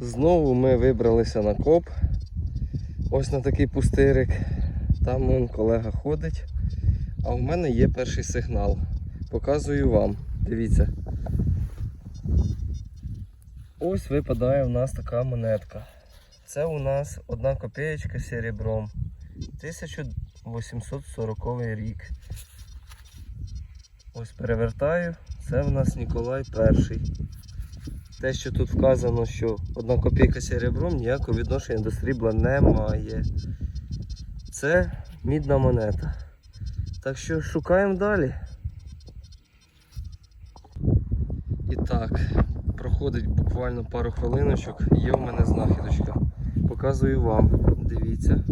Знову ми вибралися на коп. Ось на такий пустирик. Там вон колега ходить. А у мене є перший сигнал. Показую вам. Дивіться. Ось випадає у нас така монетка. Це у нас одна копеечка серебром. 1840 рік. Ось перевертаю. Це в нас Ніколай І. Те, що тут вказано, що одна копійка серебром ніякого відношення до срібла немає. Це мідна монета. Так що шукаємо далі. І так, проходить буквально пару хвилиночок, є в мене знахідочка. Показую вам. Дивіться.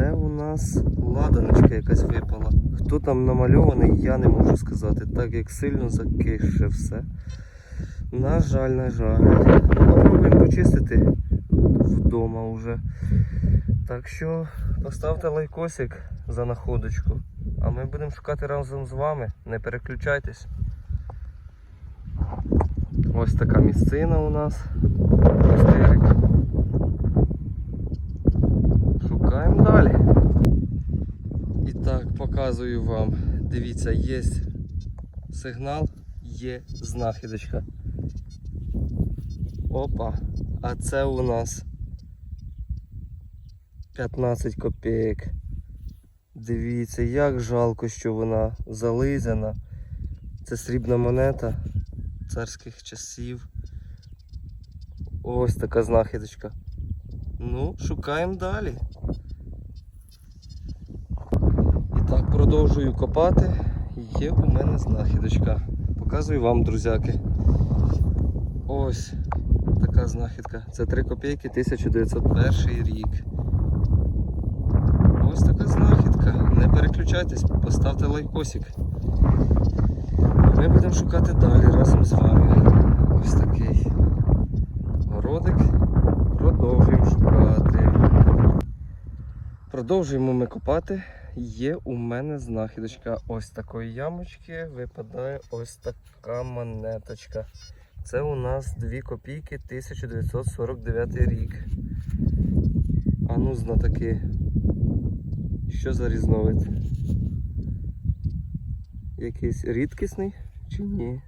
Це у нас ладаночка якась випала. Хто там намальований, я не можу сказати, так як сильно закише все. На жаль, на жаль. Ну, Попробуємо почистити вдома вже. Так що поставте лайкосик за находочку. А ми будемо шукати разом з вами. Не переключайтесь. Ось така місцина у нас. Пустирик. Далі. І так, показую вам. Дивіться, є сигнал, є знахідочка. Опа. А це у нас 15 копійок. Дивіться, як жалко, що вона зализана. Це срібна монета царських часів. Ось така знахідочка. Ну, шукаємо далі. І так, продовжую копати. Є у мене знахідочка. Показую вам, друзяки. Ось така знахідка. Це 3 копійки 1901 рік. Ось така знахідка. Не переключайтесь, поставте лайкосик. Ми будемо шукати далі разом з вами. Ось такий городик. Продовжуємо шукати. Продовжуємо ми копати. Є у мене знахідочка. Ось такої ямочки випадає ось така монеточка. Це у нас 2 копійки 1949 рік. А ну знатоки. Що за різновид? Якийсь рідкісний чи ні?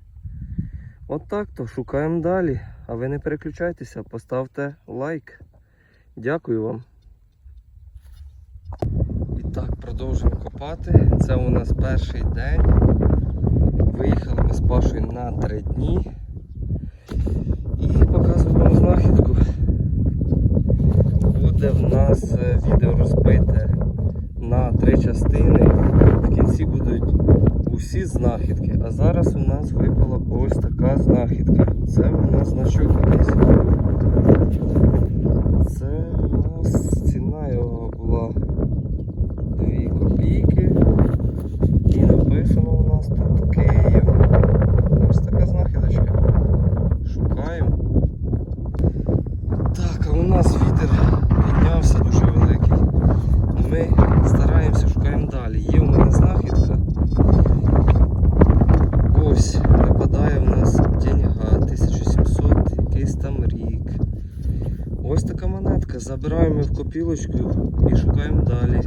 От так то шукаємо далі. А ви не переключайтеся, поставте лайк. Дякую вам. Так, продовжуємо копати. Це у нас перший день. Виїхали ми з Пашою на три дні. І показую вам знахідку. Буде в нас е, відео розбите на три частини. В кінці будуть усі знахідки. А зараз у нас випала ось така знахідка. Це у нас значок якийсь. Це у нас ціна його була 2 копійки. І написано у нас тут Київ. Ось така знахідочка. Шукаємо. Так, а у нас вітер піднявся дуже великий. Ми стараємося, шукаємо далі. Є у мене знахідка. Ось випадає у нас деньга 1700, якийсь там рік. Ось така монетка. Забираємо в копілочку і шукаємо далі.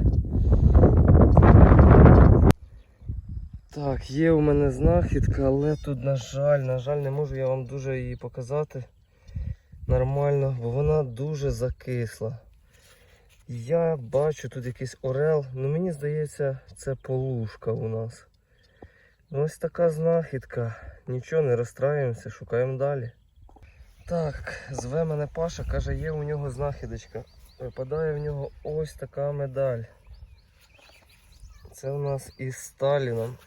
Так, є у мене знахідка, але тут, на жаль, на жаль, не можу я вам дуже її показати нормально, бо вона дуже закисла. Я бачу тут якийсь орел, ну мені здається, це полушка у нас. Ось така знахідка. Нічого не розстраюємося, шукаємо далі. Так, зве мене Паша, каже, є у нього знахідочка. Випадає в нього ось така медаль. Це у нас із Сталіном.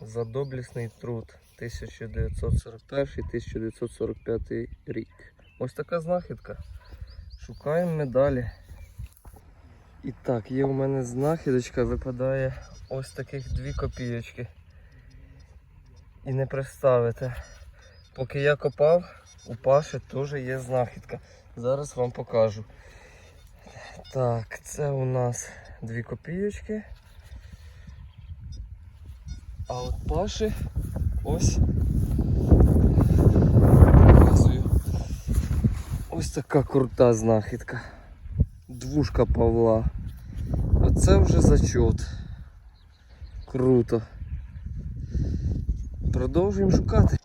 За доблісний труд 1941-1945 рік. Ось така знахідка. Шукаємо медалі. І так, є у мене знахідочка, випадає ось таких дві копійочки. І не представите. Поки я копав, у Паші теж є знахідка. Зараз вам покажу. Так, це у нас дві копійочки. А от Паші ось така крута знахідка. Двушка Павла. Оце вже зачот. Круто. Продовжуємо шукати.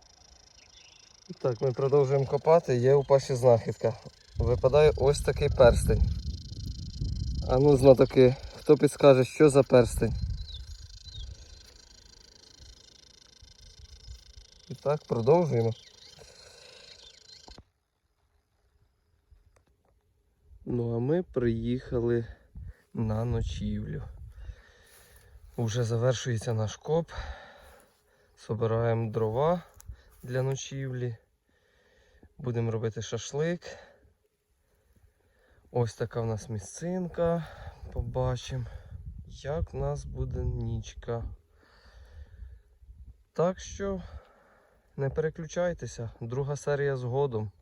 Так, ми продовжуємо копати, є у Паші знахідка. Випадає ось такий перстень. А ну знатоки, хто підскаже, що за перстень? І так, продовжуємо. Ну, а ми приїхали на ночівлю. Уже завершується наш коп. Собираємо дрова для ночівлі. Будемо робити шашлик. Ось така в нас місцинка. Побачимо, як в нас буде нічка. Так що не переключайтеся, друга серія згодом.